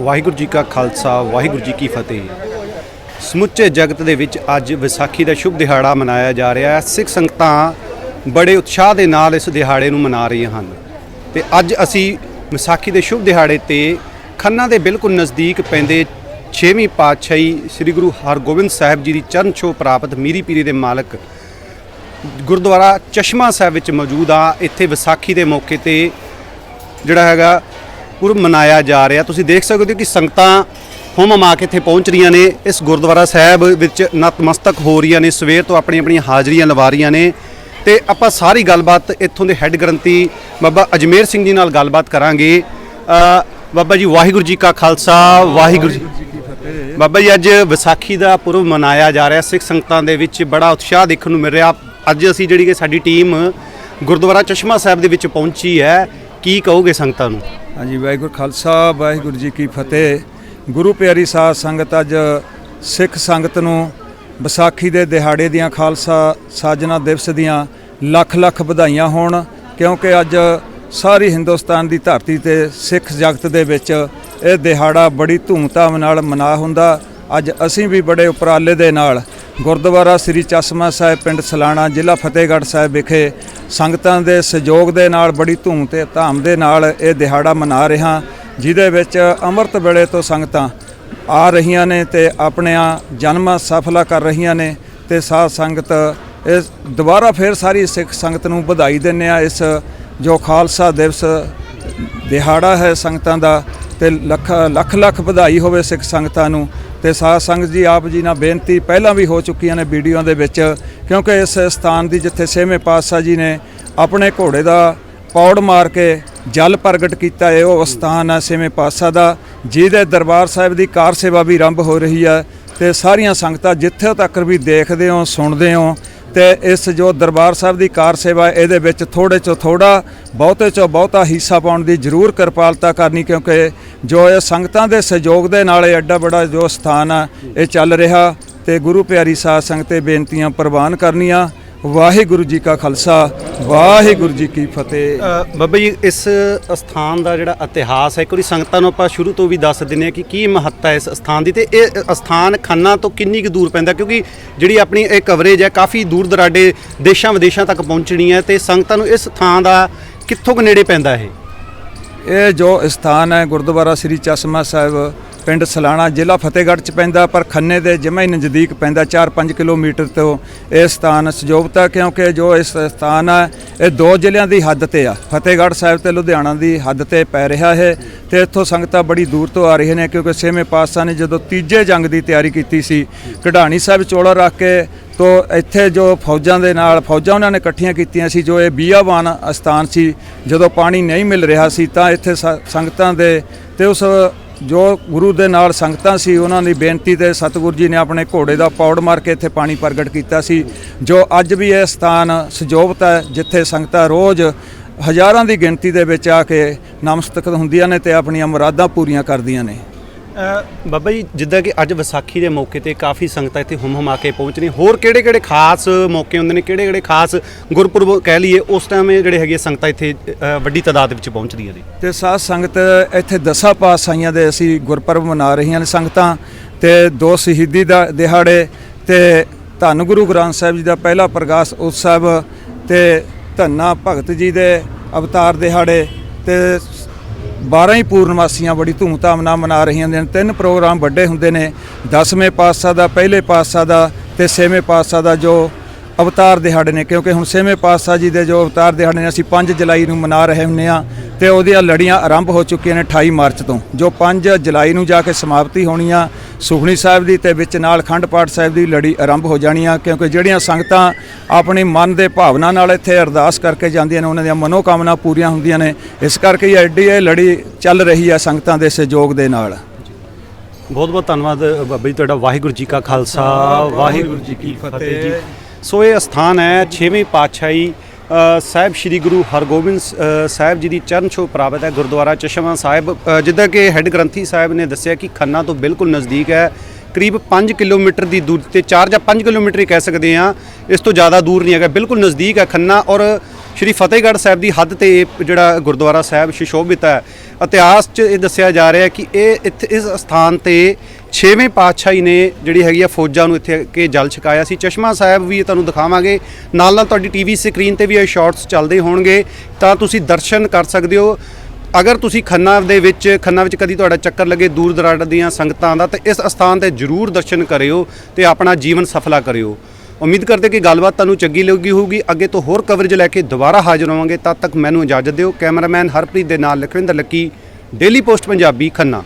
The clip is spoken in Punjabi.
ਵਾਹਿਗੁਰੂ ਜੀ ਕਾ ਖਾਲਸਾ, ਵਾਹਿਗੁਰੂ ਜੀ ਕੀ ਫਤਿਹ। ਸਮੁੱਚੇ ਜਗਤ ਦੇ ਵਿੱਚ ਅੱਜ ਵਿਸਾਖੀ ਦਾ ਸ਼ੁਭ ਦਿਹਾੜਾ ਮਨਾਇਆ ਜਾ ਰਿਹਾ ਹੈ। ਸਿੱਖ ਸੰਗਤਾਂ ਬੜੇ ਉਤਸ਼ਾਹ ਦੇ ਨਾਲ ਇਸ ਦਿਹਾੜੇ ਨੂੰ ਮਨਾ ਰਹੀਆਂ ਹਨ। ਤੇ ਅੱਜ ਅਸੀਂ ਵਿਸਾਖੀ ਦੇ ਸ਼ੁਭ ਦਿਹਾੜੇ ਤੇ ਖੰਨਾ ਦੇ ਬਿਲਕੁਲ ਨਜ਼ਦੀਕ ਪੈਂਦੇ 6ਵੀਂ ਪਾਤਸ਼ਾਹੀ ਸ੍ਰੀ ਗੁਰੂ ਹਰਗੋਬਿੰਦ ਸਾਹਿਬ ਜੀ ਦੀ ਚਰਨ ਛੋਹ ਪ੍ਰਾਪਤ ਮੀਰੀ ਪੀਰੀ ਦੇ ਮਾਲਕ ਗੁਰਦੁਆਰਾ ਚਸ਼ਮਾ ਸਾਹਿਬ ਵਿੱਚ ਮੌਜੂਦ ਆ। ਇੱਥੇ ਵਿਸਾਖੀ ਦੇ ਮੌਕੇ ਤੇ ਜਿਹੜਾ ਹੈਗਾ ਪੁਰਬ ਮਨਾਇਆ ਜਾ ਰਿਹਾ। ਤੁਸੀਂ ਦੇਖ ਸਕਦੇ ਹੋ ਕਿ ਸੰਗਤਾਂ ਹੁਮ ਮਾ ਕੇ ਇੱਥੇ ਪਹੁੰਚ ਰਹੀਆਂ ਨੇ। ਇਸ ਗੁਰਦੁਆਰਾ ਸਾਹਿਬ ਵਿੱਚ ਨਤਮਸਤਕ ਹੋ ਰਹੀਆਂ ਨੇ। ਸਵੇਰ ਤੋਂ ਆਪਣੀਆਂ ਆਪਣੀਆਂ ਹਾਜ਼ਰੀਆਂ ਲਵਾ ਰਹੀਆਂ ਨੇ। ਤੇ ਆਪਾਂ ਸਾਰੀ ਗੱਲਬਾਤ ਇੱਥੋਂ ਦੇ ਹੈੱਡ ਗ੍ਰੰਥੀ ਬਾਬਾ ਅਜਮੇਰ ਸਿੰਘ ਜੀ ਨਾਲ ਗੱਲਬਾਤ ਕਰਾਂਗੇ। ਬਾਬਾ ਜੀ, ਵਾਹਿਗੁਰੂ ਜੀ ਕਾ ਖਾਲਸਾ, ਵਾਹਿਗੁਰੂ ਜੀ ਬਾਬਾ ਜੀ, ਅੱਜ ਵਿਸਾਖੀ ਦਾ ਪੁਰਬ ਮਨਾਇਆ ਜਾ ਰਿਹਾ। ਸਿੱਖ ਸੰਗਤਾਂ ਦੇ ਵਿੱਚ ਬੜਾ ਉਤਸ਼ਾਹ ਦੇਖਣ ਨੂੰ ਮਿਲ ਰਿਹਾ। ਅੱਜ ਅਸੀਂ ਜਿਹੜੀ ਕਿ ਸਾਡੀ ਟੀਮ ਗੁਰਦੁਆਰਾ ਚਸ਼ਮਾ ਸਾਹਿਬ ਦੇ ਵਿੱਚ ਪਹੁੰਚੀ ਹੈ। ਕੀ ਕਹੋਗੇ ਸੰਗਤਾਂ ਨੂੰ? ਹਾਂਜੀ, ਵਾਹਿਗੁਰੂ ਖਾਲਸਾ, ਵਾਹਿਗੁਰੂ ਜੀ ਕੀ ਫਤਿਹ। ਗੁਰੂ ਪਿਆਰੀ ਸਾਧ ਸੰਗਤ ਅੱਜ ਸਿੱਖ ਸੰਗਤ ਨੂੰ ਵਿਸਾਖੀ ਦੇ ਦਿਹਾੜੇ ਦੀਆਂ ਖਾਲਸਾ ਸਾਜਨਾ ਦਿਵਸ ਦੀਆਂ ਲੱਖ ਲੱਖ ਵਧਾਈਆਂ ਹੋਣ, ਕਿਉਂਕਿ ਅੱਜ ਸਾਰੀ ਹਿੰਦੁਸਤਾਨ ਦੀ ਧਰਤੀ ਤੇ ਸਿੱਖ ਜਗਤ ਦੇ ਵਿੱਚ ਇਹ ਦਿਹਾੜਾ ਬੜੀ ਧੂਮਧਾਮ ਨਾਲ ਮਨਾ ਹੁੰਦਾ। ਅੱਜ ਅਸੀਂ ਵੀ ਬੜੇ ਉਪਰਾਲੇ ਦੇ ਨਾਲ ਗੁਰਦੁਆਰਾ ਸ੍ਰੀ ਚਸ਼ਮਾ ਸਾਹਿਬ ਪਿੰਡ ਸਲਾਣਾ ਜ਼ਿਲ੍ਹਾ ਫਤਿਹਗੜ੍ਹ ਸਾਹਿਬ ਵਿਖੇ ਸੰਗਤਾਂ ਦੇ ਸਹਿਯੋਗ ਦੇ ਨਾਲ ਬੜੀ ਧੂਮ ਤੇ ਧਾਮ ਦੇ ਨਾਲ ਇਹ ਦਿਹਾੜਾ ਮਨਾ ਰਿਹਾ, ਜਿਹਦੇ ਵਿੱਚ ਅੰਮ੍ਰਿਤ ਵੇਲੇ ਤੋਂ ਸੰਗਤਾਂ ਆ ਰਹੀਆਂ ਨੇ ਤੇ ਆਪਣਿਆਂ ਜਨਮ ਸਫਲਾ ਕਰ ਰਹੀਆਂ ਨੇ ਤੇ ਸਾਧ ਸੰਗਤ ਇਸ ਦੁਬਾਰਾ ਫੇਰ ਸਾਰੀ ਸਿੱਖ ਸੰਗਤ ਨੂੰ ਵਧਾਈ ਦਿੰਦੇ ਆ ਇਸ ਜੋ ਖਾਲਸਾ ਦਿਵਸ ਦਿਹਾੜਾ ਹੈ ਸੰਗਤਾਂ ਦਾ ਤੇ ਲੱਖ ਲੱਖ ਲੱਖ ਵਧਾਈ ਹੋਵੇ ਸਿੱਖ ਸੰਗਤਾਂ ਨੂੰ। ਤੇ ਸਾਧ ਸੰਗਤ ਜੀ, ਆਪ ਜੀ ਨਾਲ ਬੇਨਤੀ ਪਹਿਲਾਂ ਵੀ ਹੋ ਚੁੱਕੀਆਂ ਨੇ ਵੀਡੀਓ ਦੇ ਵਿੱਚ, ਕਿਉਂਕਿ ਇਸ ਸਥਾਨ ਦੀ ਜਿੱਥੇ ਛੇਵੇਂ ਪਾਤਸ਼ਾਹ ਜੀ ਨੇ ਆਪਣੇ ਘੋੜੇ ਦਾ ਪੌੜ ਮਾਰ ਕੇ ਜਲ ਪ੍ਰਗਟ ਕੀਤਾ ਹੈ ਉਹ ਸਥਾਨ ਹੈ ਛੇਵੇਂ ਪਾਤਸ਼ਾਹ ਦਾ, ਜਿਹਦੇ ਦਰਬਾਰ ਸਾਹਿਬ ਦੀ ਕਾਰ ਸੇਵਾ ਵੀ ਆਰੰਭ ਹੋ ਰਹੀ ਹੈ ਤੇ ਸਾਰੀਆਂ ਸੰਗਤਾਂ ਜਿੱਥੇ ਤੱਕ ਵੀ ਦੇਖਦੇ ਹੋ, ਸੁਣਦੇ ਹੋ ਤੇ ਇਸ ਜੋ ਦਰਬਾਰ ਸਾਹਿਬ ਦੀ ਕਾਰ ਸੇਵਾ ਇਹਦੇ ਵਿੱਚ ਥੋੜੇ ਚੋਂ ਥੋੜਾ ਬਹੁਤੇ ਚੋਂ ਬਹੁਤਾ ਹਿੱਸਾ ਪਾਉਣ ਦੀ ਜ਼ਰੂਰ ਕਿਰਪਾਲਤਾ ਕਰਨੀ ਕਿਉਂਕਿ ਜੋ ਇਹ ਸੰਗਤਾਂ ਦੇ ਸਹਿਯੋਗ ਦੇ ਨਾਲ ਇਹ ਐਡਾ ਬੜਾ ਜੋ ਸਥਾਨ ਆ, ਇਹ ਚੱਲ ਰਿਹਾ ਤੇ ਗੁਰੂ ਪਿਆਰੀ ਸਾਧ ਸੰਗਤੇ ਬੇਨਤੀਆਂ ਪ੍ਰਵਾਨ ਕਰਨੀਆਂ। ਵਾਹਿਗੁਰੂ ਜੀ ਕਾ ਖਾਲਸਾ, ਵਾਹਿਗੁਰੂ ਜੀ ਕੀ ਫਤਿਹ। ਬਾਬਾ ਜੀ, ਇਸ ਸਥਾਨ ਦਾ ਜਿਹੜਾ ਇਤਿਹਾਸ ਹੈ, ਇੱਕ ਸੰਗਤਾਂ ਨੂੰ ਆਪਾਂ ਸ਼ੁਰੂ ਤੋਂ ਵੀ ਦੱਸ ਦਿੰਨੇ ਆ ਕਿ ਕੀ ਮਹੱਤਤਾ ਇਸ ਸਥਾਨ ਦੀ ਤੇ ਇਹ ਸਥਾਨ ਖੰਨਾ ਤੋਂ ਕਿੰਨੀ ਕੁ ਦੂਰ ਪੈਂਦਾ, ਕਿਉਂਕਿ ਜਿਹੜੀ ਆਪਣੀ ਇਹ ਕਵਰੇਜ ਹੈ, ਕਾਫੀ ਦੂਰ ਦਰਾਡੇ ਦੇਸ਼ਾਂ ਵਿਦੇਸ਼ਾਂ ਤੱਕ ਪਹੁੰਚਣੀ ਹੈ ਤੇ ਸੰਗਤਾਂ ਨੂੰ ਇਸ ਥਾਂ ਦਾ ਕਿੱਥੋਂ ਕੁ ਨੇੜੇ ਪੈਂਦਾ ਇਹ? ਇਹ ਜੋ ਸਥਾਨ ਹੈ ਗੁਰਦੁਆਰਾ ਸ੍ਰੀ ਚਸ਼ਮਾ ਸਾਹਿਬ, ਪਿੰਡ ਸਲਾਣਾ, ਜ਼ਿਲ੍ਹਾ ਫਤਿਹਗੜ੍ਹ ਚ ਪੈਂਦਾ, ਪਰ ਖੰਨੇ ਦੇ ਜਮਾ ਹੀ ਨਜ਼ਦੀਕ ਪੈਂਦਾ 4-5 ਕਿਲੋਮੀਟਰ ਤੋਂ ਇਹ ਸਥਾਨ ਸਜੋਬਤਾ ਕਿਉਂਕਿ ਜੋ ਇਸ ਸਥਾਨ ਹੈ ਇਹ ਦੋ ਜ਼ਿਲ੍ਹਿਆਂ ਦੀ ਹੱਦ ਤੇ ਆ। ਫਤਿਹਗੜ੍ਹ ਸਾਹਿਬ ਤੇ ਲੁਧਿਆਣਾ ਦੀ ਹੱਦ ਤੇ ਪੈ ਰਿਹਾ ਹੈ ਤੇ ਇੱਥੋਂ ਸੰਗਤਾਂ ਬੜੀ ਦੂਰ ਤੋਂ ਆ ਰਹੀਆਂ ਨੇ, ਕਿਉਂਕਿ ਛੇਵੇਂ ਪਾਤਸ਼ਾਹ ਨੇ ਜਦੋਂ ਤੀਜੇ ਜੰਗ ਦੀ ਤਿਆਰੀ ਕੀਤੀ ਸੀ, ਕਢਾਣੀ ਸਾਹਿਬ ਚੋਲਾ ਰੱਖ ਕੇ ਤੋ ਇੱਥੇ ਜੋ ਫੌਜਾਂ ਦੇ ਨਾਲ, ਫੌਜਾਂ ਉਹਨਾਂ ਨੇ ਇਕੱਠੀਆਂ ਕੀਤੀਆਂ ਸੀ, ਜੋ ਇਹ ਬੀਆਵਾਨ ਅਸਥਾਨ ਸੀ, ਜਦੋਂ ਪਾਣੀ ਨਹੀਂ ਮਿਲ ਰਿਹਾ ਸੀ, ਤਾਂ ਇੱਥੇ ਸ- ਸੰਗਤਾਂ ਦੇ ਤੇ ਉਸ ਜੋ ਗੁਰੂ ਦੇ ਨਾਲ ਸੰਗਤਾਂ ਸੀ, ਉਹਨਾਂ ਦੀ ਬੇਨਤੀ ਤੇ ਸਤਿਗੁਰੂ ਜੀ ਨੇ ਆਪਣੇ ਘੋੜੇ ਦਾ ਪੌੜ ਮਾਰ ਕੇ ਇੱਥੇ ਪਾਣੀ ਪ੍ਰਗਟ ਕੀਤਾ ਸੀ, ਜੋ ਅੱਜ ਵੀ ਇਹ ਸਥਾਨ ਸਜੋਬਤ ਹੈ, ਜਿੱਥੇ ਸੰਗਤਾਂ ਰੋਜ਼ ਹਜ਼ਾਰਾਂ ਦੀ ਗਿਣਤੀ ਦੇ ਵਿੱਚ ਆ ਕੇ ਨਮਸਤਕ ਹੁੰਦੀਆਂ ਨੇ ਤੇ ਆਪਣੀਆਂ ਮੁਰਾਦਾਂ ਪੂਰੀਆਂ ਕਰਦੀਆਂ ਨੇ। ਬਾਬਾ ਜੀ, ਜਿੱਦਾਂ ਕਿ ਅੱਜ ਵਿਸਾਖੀ ਦੇ ਮੌਕੇ ਤੇ ਕਾਫੀ ਸੰਗਤਾਂ ਇੱਥੇ ਹੁਮ ਹੁਮਾ ਕੇ ਪਹੁੰਚ ਰਹੀਆਂ। ਹੋਰ ਕਿਹੜੇ ਕਿਹੜੇ ਖਾਸ ਮੌਕੇ ਹੁੰਦੇ ਨੇ? ਕਿਹੜੇ ਕਿਹੜੇ ਖਾਸ ਗੁਰਪੁਰਬ ਕਹਿ ਲਈਏ, ਉਸ ਟਾਈਮ ਜਿਹੜੇ ਹੈਗੇ ਸੰਗਤਾਂ ਇੱਥੇ ਵੱਡੀ ਤਾਦਾਦ ਵਿੱਚ ਪਹੁੰਚਦੀਆਂ ਨੇ। ਤੇ ਸਾਧ ਸੰਗਤ, ਇੱਥੇ ਦਸਾਂ ਪਾਤਸ਼ਾਹੀਆਂ ਦੇ ਅਸੀਂ ਗੁਰਪੁਰਬ ਮਨਾ ਰਹੀਆਂ ਨੇ ਸੰਗਤਾਂ ਤੇ ਦੋ ਸ਼ਹੀਦੀ ਦਾ ਦਿਹਾੜੇ ਤੇ ਧੰਨ ਗੁਰੂ ਗ੍ਰੰਥ ਸਾਹਿਬ ਜੀ ਦਾ ਪਹਿਲਾ ਪ੍ਰਕਾਸ਼ ਉਤਸਵ ਤੇ ਧੰਨਾ ਭਗਤ ਜੀ ਦੇ ਅਵਤਾਰ ਦਿਹਾੜੇ ਤੇ 12 ਹੀ ਪੂਰਨਮਾਸੀਆਂ ਬੜੀ ਧੂਮਧਾਮ ਨਾਲ ਮਨਾ ਰਹੀਆਂ ਨੇ। ਤਿੰਨ ਪ੍ਰੋਗਰਾਮ ਵੱਡੇ ਹੁੰਦੇ ਨੇ। 10ਵੇਂ ਪਾਤਸ਼ਾਹ ਦਾ, ਪਹਿਲੇ ਪਾਤਸ਼ਾਹ ਦਾ ਤੇ 6ਵੇਂ ਪਾਤਸ਼ਾਹ ਦਾ ਜੋ ਅਵਤਾਰ ਦਿਹਾੜੇ ਨੇ। ਕਿਉਂਕਿ ਹੁਣ 6ਵੇਂ ਪਾਤਸ਼ਾਹ ਜੀ ਦੇ ਜੋ ਅਵਤਾਰ ਦਿਹਾੜੇ ਨੇ, ਅਸੀਂ 5 ਜੁਲਾਈ ਨੂੰ ਮਨਾ ਰਹੇ ਹੁੰਨੇ ਆ ਤੇ ਉਹਦੀਆਂ ਲੜੀਆਂ ਆਰੰਭ ਹੋ ਚੁੱਕੀਆਂ ਨੇ 28 ਮਾਰਚ ਤੋਂ। ਜੋ 5 ਜੁਲਾਈ ਨੂੰ ਜਾ ਕੇ ਸਮਾਪਤੀ ਹੋਣੀ ਆ ਸੁਖਣੀ ਸਾਹਿਬ ਦੀ ਤੇ ਵਿੱਚ ਨਾਲ ਖੰਡ ਪਾਠ ਸਾਹਿਬ ਦੀ ਲੜੀ ਆਰੰਭ ਹੋ ਜਾਣੀ ਆ, ਕਿਉਂਕਿ ਜਿਹੜੀਆਂ ਸੰਗਤਾਂ ਆਪਣੇ ਮਨ ਦੇ ਭਾਵਨਾ ਨਾਲ ਇੱਥੇ ਅਰਦਾਸ ਕਰਕੇ ਜਾਂਦੀਆਂ ਨੇ, ਉਹਨਾਂ ਦੀਆਂ ਮਨੋਕਾਮਨਾ ਪੂਰੀਆਂ ਹੁੰਦੀਆਂ ਨੇ। ਇਸ ਕਰਕੇ ਇਹ ਐਡੀ ਇਹ ਲੜੀ ਚੱਲ ਰਹੀ ਆ ਸੰਗਤਾਂ ਦੇ ਸਹਿਯੋਗ ਦੇ ਨਾਲ। ਬਹੁਤ ਬਹੁਤ ਧੰਨਵਾਦ, ਬਾਬਾ ਜੀ, ਤੁਹਾਡਾ ਵਾਹਿਗੁਰੂ ਜੀ ਕਾ ਖਾਲਸਾ, ਵਾਹਿਗੁਰੂ ਜੀ ਕੀ ਫਤਿਹ ਸੋ ਇਹ ਸਥਾਨ ਹੈ 6ਵੀਂ ਪਾਤਸ਼ਾਹੀ ਸਾਹਿਬ ਸ੍ਰੀ ਗੁਰੂ ਹਰਗੋਬਿੰਦ ਸ- ਸਾਹਿਬ ਜੀ ਦੀ ਚਰਨ ਛੋਹ ਪ੍ਰਾਪਤ ਹੈ ਗੁਰਦੁਆਰਾ ਚਸ਼ਮਾ ਸਾਹਿਬ। ਜਿੱਦਾਂ ਕਿ ਹੈੱਡ ਗ੍ਰੰਥੀ ਸਾਹਿਬ ਨੇ ਦੱਸਿਆ ਕਿ ਖੰਨਾ ਤੋਂ ਬਿਲਕੁਲ ਨਜ਼ਦੀਕ ਹੈ। ਕਰੀਬ 5 ਕਿਲੋਮੀਟਰ ਦੀ ਦੂਰੀ ਤੇ 4 ਜਾਂ 5 ਕਿਲੋਮੀਟਰ ਹੀ ਕਹਿ ਸਕਦੇ ਆ ਇਸ ਤੋਂ ਜ਼ਿਆਦਾ ਦੂਰ ਨਹੀਂ ਹੈਗਾ, ਬਿਲਕੁਲ ਨਜ਼ਦੀਕ ਹੈ ਖੰਨਾ। ਔਰ ਸ਼੍ਰੀ ਫਤਿਹਗੜ੍ਹ ਸਾਹਿਬ ਦੀ ਹੱਦ ਤੇ ਇਹ ਜਿਹੜਾ ਗੁਰਦੁਆਰਾ ਸਾਹਿਬ ਸ਼ਿਸ਼ੋਭਿਤ ਹੈ। ਇਤਿਹਾਸ 'ਚ ਇਹ ਦੱਸਿਆ ਜਾ ਰਿਹਾ ਹੈ ਕਿ ਇਹ ਇੱਥੇ ਇਸ ਸਥਾਨ ਤੇ ਛੇਵੇਂ ਪਾਤਸ਼ਾਹੀ ਨੇ ਜਿਹੜੀ ਹੈਗੀ ਆ ਫੌਜਾਂ ਨੂੰ ਇੱਥੇ ਕੇ ਜਲ ਛਕਾਇਆ ਸੀ। ਚਸ਼ਮਾ ਸਾਹਿਬ ਵੀ ਤੁਹਾਨੂੰ ਦਿਖਾਵਾਂਗੇ। ਨਾਲ ਨਾਲ ਤੁਹਾਡੀ ਟੀਵੀ ਸਕਰੀਨ ਤੇ ਵੀ ਇਹ ਸ਼ਾਰਟਸ ਚੱਲਦੇ ਹੋਣਗੇ। ਤਾਂ ਤੁਸੀਂ ਦਰਸ਼ਨ ਕਰ ਸਕਦੇ ਹੋ। ਅਗਰ ਤੁਸੀਂ ਖੰਨਾ ਦੇ ਵਿੱਚ, ਖੰਨਾ ਵਿੱਚ ਕਦੀ ਤੁਹਾਡਾ ਚੱਕਰ ਲੱਗੇ ਦੂਰ ਦਰਾੜ ਦੀਆਂ ਸੰਗਤਾਂ ਦਾ, ਤਾਂ ਇਸ ਅਸਥਾਨ ਤੇ ਜਰੂਰ ਦਰਸ਼ਨ ਕਰਿਓ ਤੇ ਆਪਣਾ ਜੀਵਨ ਸਫਲਾ ਕਰਿਓ। ਉਮੀਦ ਕਰਦੇ ਕਿ ਗੱਲਬਾਤ ਤੁਹਾਨੂੰ ਚੰਗੀ ਲੱਗੀ ਹੋਊਗੀ। ਅੱਗੇ ਤੋਂ ਹੋਰ ਕਵਰੇਜ ਲੈ ਕੇ ਦੁਬਾਰਾ ਹਾਜ਼ਰ ਹੋਵਾਂਗੇ। ਤਦ ਤੱਕ ਮੈਨੂੰ ਇਜਾਜ਼ਤ ਦਿਓ। ਕੈਮਰਾਮੈਨ ਹਰਪ੍ਰੀਤ ਦੇ ਨਾਲ ਲਖਵਿੰਦਰ ਲੱਕੀ ਡੇਲੀ ਪੋਸਟ ਪੰਜਾਬੀ, ਖੰਨਾ।